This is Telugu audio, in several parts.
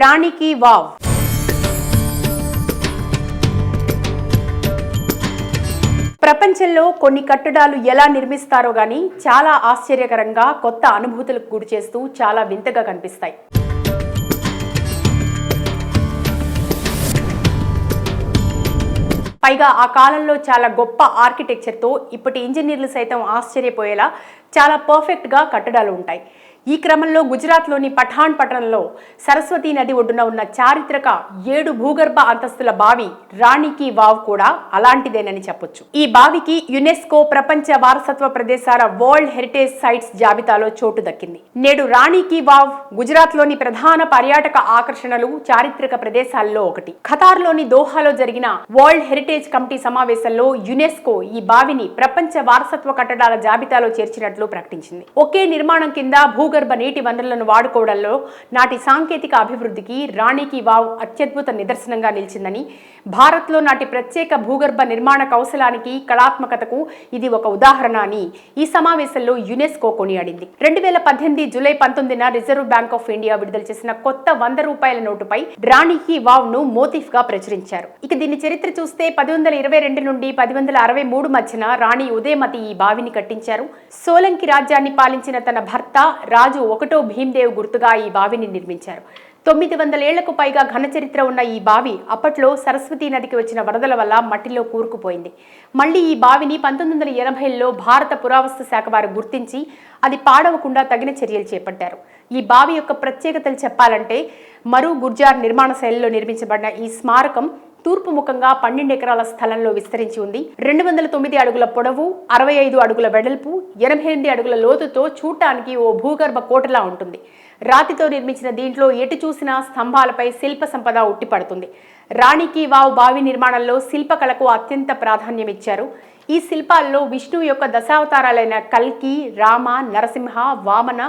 రాణికి వావ్. ప్రపంచంలో కొన్ని కట్టడాలు ఎలా నిర్మిస్తారో గానీ చాలా ఆశ్చర్యకరంగా కొత్త అనుభూతులకు గురి చేస్తూ చాలా వింతగా కనిపిస్తాయి. పైగా ఆ కాలంలో చాలా గొప్ప ఆర్కిటెక్చర్తో ఇప్పటి ఇంజనీర్లు సైతం ఆశ్చర్యపోయేలా చాలా పర్ఫెక్ట్గా కట్టడాలు ఉంటాయి. ఈ క్రమంలో గుజరాత్లోని పఠాన్ పట్టణంలో సరస్వతీ నది ఒడ్డున ఉన్న చారిత్రక ఏడు భూగర్భ అంతస్తుల బావి రాణికి వావ్ కూడా అలాంటిదేనని చెప్పొచ్చు. ఈ బావికి యునెస్కో ప్రపంచ వారసత్వ ప్రదేశాల వరల్డ్ హెరిటేజ్ సైట్స్ జాబితాలో చోటు దక్కింది. నేడు రాణికి వావ్ గుజరాత్లోని ప్రధాన పర్యాటక ఆకర్షణలు చారిత్రక ప్రదేశాల్లో ఒకటి. ఖతార్లోని దోహాలో జరిగిన వరల్డ్ హెరిటేజ్ కమిటీ సమావేశంలో యునెస్కో ఈ బావిని ప్రపంచ వారసత్వ కట్టడాల జాబితాలో చేర్చినట్లు ప్రకటించింది. ఒకే నిర్మాణం కింద భూగర్భ నీటి వనరులను వాడుకోవడంలో నాటి సాంకేతిక అభివృద్ధికి రాణికి వావ్ అత్యద్భుత నిదర్శనంగా నిలిచిందని భారత్లో నాటి ప్రత్యేక భూగర్భ నిర్మాణ కౌశలానికి కళాత్మకతకు ఇది ఒక ఉదాహరణ అని ఈ సమావేశంలో యునెస్కో కొనియాడింది. రెండు వేల పద్దెనిమిది జూలై పంతొమ్మిదిన రిజర్వ్ బ్యాంక్ ఆఫ్ ఇండియా విడుదల చేసిన కొత్త వంద రూపాయల నోటుపై రాణికి వావ్ను మోతిఫ్గా ప్రచురించారు. ఇక దీని చరిత్ర చూస్తే పది వందల ఇరవై రెండు నుండి పది వందల అరవై మూడు మధ్యన రాణి ఉదయమతి ఈ బావిని కట్టించారు. సోలంకి రాజ్యాన్ని పాలించిన తన భర్త రాజు ఒకటో భీమ్దేవ్ గుర్తుగా ఈ బావిని నిర్మించారు. తొమ్మిది వందల ఏళ్ళకు పైగా ఘన చరిత్ర ఉన్న ఈ బావి అప్పట్లో సరస్వతీ నదికి వచ్చిన వరదల వల్ల మట్టిలో కూరుకుపోయింది. మళ్ళీ ఈ బావిని పంతొమ్మిది వందల ఎనభైలో భారత పురావస్తు శాఖ వారు గుర్తించి అది పాడవకుండా తగిన చర్యలు చేపట్టారు. ఈ బావి యొక్క ప్రత్యేకతలు చెప్పాలంటే మరు గుర్జార్ నిర్మాణ శైలిలో నిర్మించబడిన ఈ స్మారకం తూర్పు ముఖంగా పన్నెండు ఎకరాల స్థలంలో విస్తరించి ఉంది. రెండు వందల తొమ్మిది అడుగుల పొడవు అరవై ఐదు అడుగుల వెడల్పు ఎనభై ఎనిమిది అడుగుల లోతుతో చూడటానికి ఓ భూగర్భ కోటలా ఉంటుంది. రాతితో నిర్మించిన దీంట్లో ఎటు చూసినా స్తంభాలపై శిల్ప సంపద ఉట్టిపడుతుంది. రాణికి వావ్ బావి నిర్మాణంలో శిల్పకళకు అత్యంత ప్రాధాన్యం ఇచ్చారు. ఈ శిల్పాల్లో విష్ణువు యొక్క దశావతారాలైన కల్కి రామ నరసింహ వామన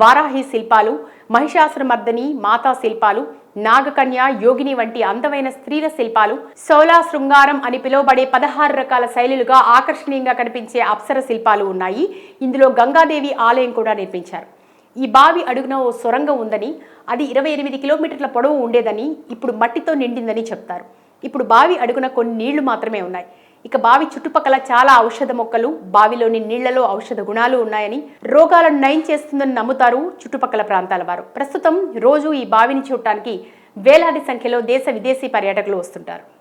వారాహి శిల్పాలు మహిషాసురమర్దని మాతా శిల్పాలు నాగకన్య యోగిని వంటి అందమైన స్త్రీల శిల్పాలు సోలా శృంగారం అని పిలువబడే పదహారు రకాల శైలులుగా ఆకర్షణీయంగా కనిపించే అప్సర శిల్పాలు ఉన్నాయి. ఇందులో గంగాదేవి ఆలయం కూడా నిర్మించారు. ఈ బావి అడుగున ఓ సొరంగం ఉందని అది ఇరవై ఎనిమిది కిలోమీటర్ల పొడవు ఉండేదని ఇప్పుడు మట్టితో నిండిందని చెప్తారు. ఇప్పుడు బావి అడుగున కొన్ని నీళ్ళు మాత్రమే ఉన్నాయి. ఇక బావి చుట్టుపక్కల చాలా ఔషధ మొక్కలు బావిలోని నీళ్ళలో ఔషధ గుణాలు ఉన్నాయని రోగాలను నయం చేస్తుందని నమ్ముతారు చుట్టుపక్కల ప్రాంతాల వారు. ప్రస్తుతం రోజు ఈ బావిని చూడటానికి వేలాది సంఖ్యలో దేశ విదేశీ పర్యాటకులు వస్తుంటారు.